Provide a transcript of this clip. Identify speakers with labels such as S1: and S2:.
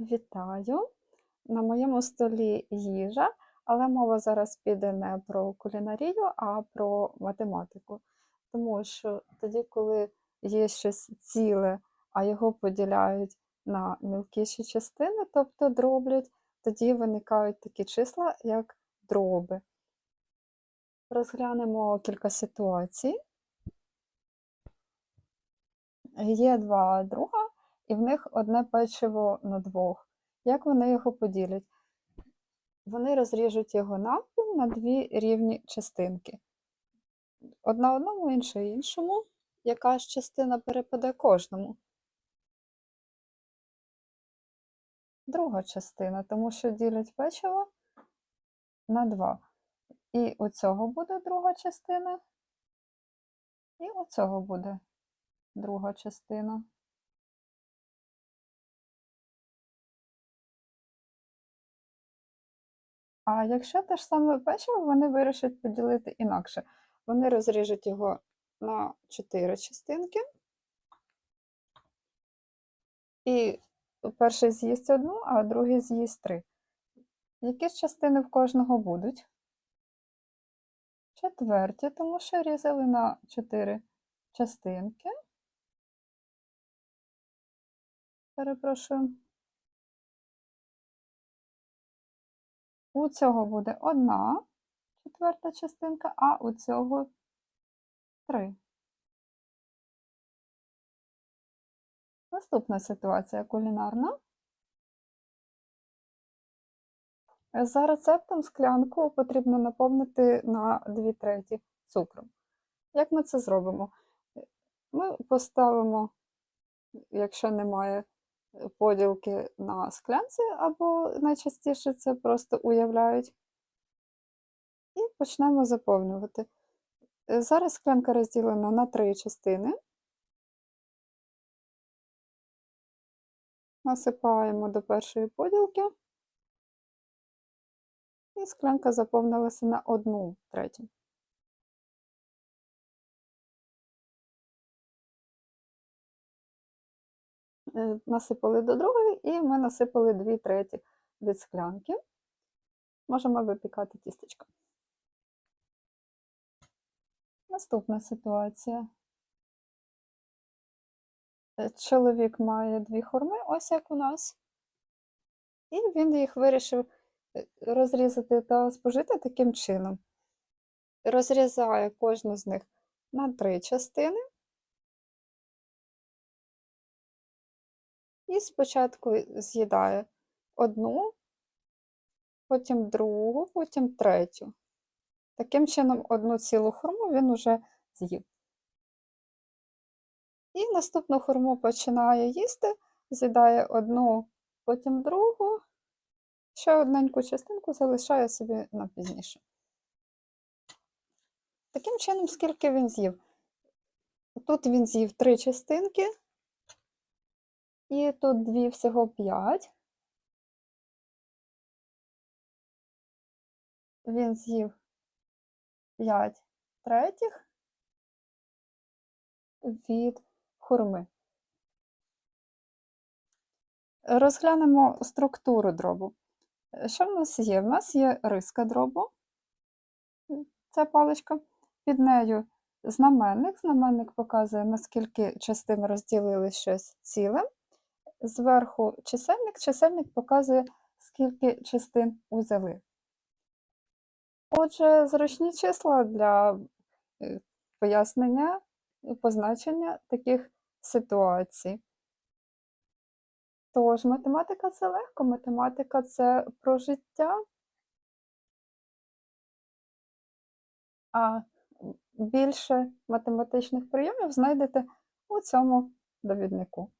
S1: Вітаю! На моєму столі їжа, але мова зараз піде не про кулінарію, а про математику. Тому що тоді, коли є щось ціле, а його поділяють на мілкіші частини, тобто дроблять, тоді виникають такі числа, як дроби. Розглянемо кілька ситуацій. Є два друга, і в них одне печиво на двох. Як вони його поділять? Вони розріжуть його навпіл на дві рівні частинки. Одна одному, інша іншому. Яка ж частина перепаде кожному? Друга частина, тому що ділять печиво на два. І у цього буде друга частина, і у цього буде друга частина. А якщо те ж саме печиво, вони вирішать поділити інакше. Вони розріжуть його на 4 частинки. І перший з'їсть одну, а другий з'їсть три. Які ж частини в кожного будуть? Четверті, тому що різали на 4 частинки. Перепрошую. У цього буде одна четверта частинка, а у цього три. Наступна ситуація кулінарна. За рецептом склянку потрібно наповнити на 2 треті цукром. Як ми це зробимо? Ми поставимо, якщо немає поділки на склянці, або найчастіше це просто уявляють, і почнемо заповнювати. Зараз склянка розділена на три частини. Насипаємо до першої поділки, і склянка заповнилася на одну третю. Насипали до другої, і ми насипали 2 треті від склянки. Можемо випікати тістечко. Наступна ситуація. Е, Чоловік має дві хурми, ось як у нас, і він їх вирішив е, розрізати та спожити таким чином. Розрізає кожну з них на три частини. І спочатку з'їдає одну, потім другу, потім третю. Таким чином, одну цілу хурму він уже з'їв. І наступну хурму починає їсти, з'їдає одну, потім другу, ще одненьку частинку залишає собі на пізніше. Таким чином, скільки він з'їв? Тут він з'їв три частинки. І тут дві всього 5. Він з'їв 5 третіх від хурми. Розглянемо структуру дробу. Що в нас є? В нас є риска дробу, це паличка, під нею знаменник. Знаменник показує, наскільки частин розділили щось ціле зверху чисельник, чисельник показує, скільки частин узяли. Отже, зручні числа для е, пояснення і позначення таких ситуацій. Тож, математика це легко, математика це про життя. А більше математичних прийомів знайдете у цьому довіднику.